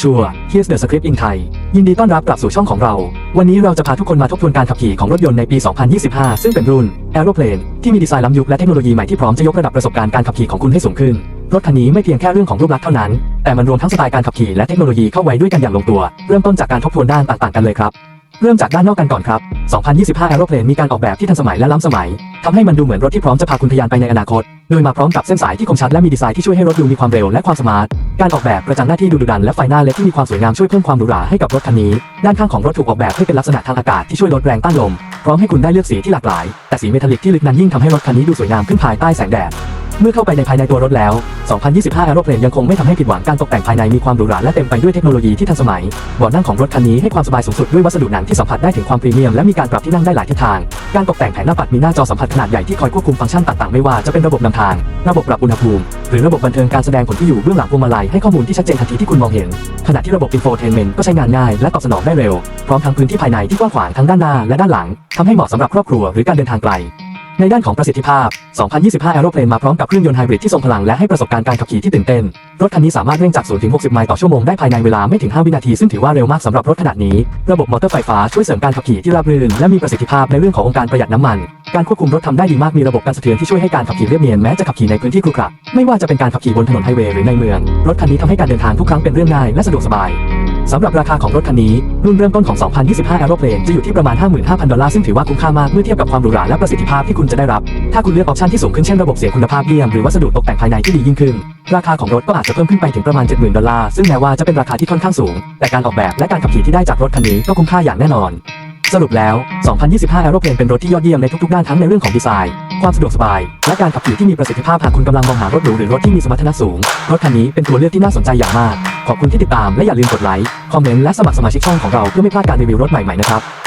ชัวร์ Here's the script in Thai ยินดีต้อนรับกลับสู่ช่องของเรา วันนี้เราจะพาทุกคนมาทบทวนการขับขี่ของรถยนต์ในปี 2025 ซึ่งเป็นรุ่น Aeroplane ที่มีดีไซน์ล้ำยุคและเทคโนโลยีใหม่ที่พร้อมจะยกระดับประสบการณ์การขับขี่ของคุณให้สูงขึ้น รถคันนี้ไม่เพียงแค่เรื่องของรูปลักษณ์เท่านั้น แต่มันรวมทั้งสไตล์การขับขี่และเทคโนโลยีเข้าไว้ด้วยกันอย่างลงตัว เริ่มต้นจากการทบทวนด้านต่างๆกันเลยครับเริ่มจากด้านนอกกันก่อนครับ 2025 Aeroplane มีการออกแบบที่ทันสมัยและล้ำสมัย ทำให้มันดูเหมือนรถที่พร้อมจะพาคุณทะยานไปในอนาคต โดยมาพร้อมกับเส้นสายที่คมชัดและมีดีไซน์ที่ช่วยให้รถดูมีความเร็วและความสมาร์ท การออกแบบประจังหน้าที่ดูดุดันและไฟหน้าเล็กที่มีความสวยงามช่วยเพิ่มความหรูหราให้กับรถคันนี้ ด้านข้างของรถถูกออกแบบให้เป็นลักษณะทางอากาศที่ช่วยลดแรงต้านลม พร้อมให้คุณได้เลือกสีที่หลากหลาย แต่สีเมทัลลิกที่ลึกนั้นยิ่งทำให้รถคันนี้ดูสวยงามขึ้นภายใต้แสงแดด เมื่อเข้าไปในภายในตัวรถแล้ว 2025 Aeroplane ยังคงไม่ทำให้ผิดหวังการตกแต่งภายในมีความหรูหราและเต็มไปด้วยเทคโนโลยีที่ทันสมัยเบาะนั่งของรถคันนี้ให้ความสบายสูงสุดด้วยวัสดุหนังที่สัมผัสได้ถึงความพรีเมียมและมีการปรับที่นั่งได้หลายทิศทาง การตกแต่งแผงหน้าปัดมีหน้าจอสัมผัสขนาดใหญ่ที่คอยควบคุมฟังก์ชันต่างๆไม่ว่าจะเป็นระบบนำทาง ระบบปรับอุณหภูมิ หรือระบบบันเทิงการแสดงผลที่อยู่เบื้องหลังพวงมาลัยให้ข้อมูลที่ชัดเจนทันทีที่คุณมองเห็น ขณะที่ระบบ Infotainment ก็ใช้งานง่ายและตอบสนองได้เร็ว พร้อมทั้งพื้นที่ภายในที่กว้างขวางทั้งด้านหน้าและด้านหลังทำให้เหมาะสำหรับครอบครัวหรือการเดินทางไกล ในด้านของประสิทธิภาพ 2025 Aeroplane มาพร้อมกับเครื่องยนต์ไฮบริดที่ทรงพลังและให้ประสบการณ์การขับขี่ที่ตื่นเต้น รถคันนี้สามารถเร่งจาก0ถึง60 ไมล์ต่อชั่วโมงได้ภายในเวลาไม่ถึง 5 วินาที ซึ่งถือว่าเร็วมากสำหรับรถขนาดนี้ ระบบมอเตอร์ไฟฟ้าช่วยเสริมการขับขี่ที่ราบรื่นและมีประสิทธิภาพในเรื่องขององค์การประหยัดน้ำมัน การควบคุมรถทำได้ดีมากมีระบบการสะเทือนที่ช่วยให้การขับขี่เรียบเนียนแม้จะขับขี่ในพื้นที่ครุขระไม่ว่าจะเป็นการขับขี่บนถนนไฮเวย์หรือในเมือง รถคันนี้ทำให้การเดินทางทุกครั้งเป็นเรื่องง่ายและสะดวกสบายสำหรับราคาของรถคันนี้ รุ่นเริ่มต้นของ 2025 Aeroplane จะอยู่ที่ประมาณ 55,000 ดอลลาร์ ซึ่งถือว่าคุ้มค่ามากเมื่อเทียบกับความหรูหราและประสิทธิภาพที่คุณจะได้รับ ถ้าคุณเลือกออปชันที่สูงขึ้นเช่นระบบเสียงคุณภาพเยี่ยมหรือวัสดุตกแต่งภายในที่ดียิ่งขึ้น ราคาของรถก็อาจจะเพิ่มขึ้นไปถึงประมาณ 70,000 ดอลลาร์ ซึ่งแม้ว่าจะเป็นราคาที่ค่อนข้างสูง แต่การออกแบบและการขับขี่ที่ได้จากรถคันนี้ก็คุ้มค่าอย่างแน่นอน สรุปแล้ว 2025 Aeroplane เป็นรถที่ยอดเยี่ยมในทุกๆ ด้านทั้งในเรื่องของดีไซน์ ความสะดวกสบาย และการขับขี่ที่มีประสิทธิภาพหากคุณกำลังมองหารถหรูหรือรถที่มีสมรรถนะสูง รถคันนี้เป็นตัวเลือกที่น่าสนใจอย่างมาก ขอบคุณที่ติดตามและอย่าลืมกดไลค์ คอมเมนต์และสมัครสมาชิกช่องของเราเพื่อไม่พลาดการรีวิวรถใหม่ๆนะครับ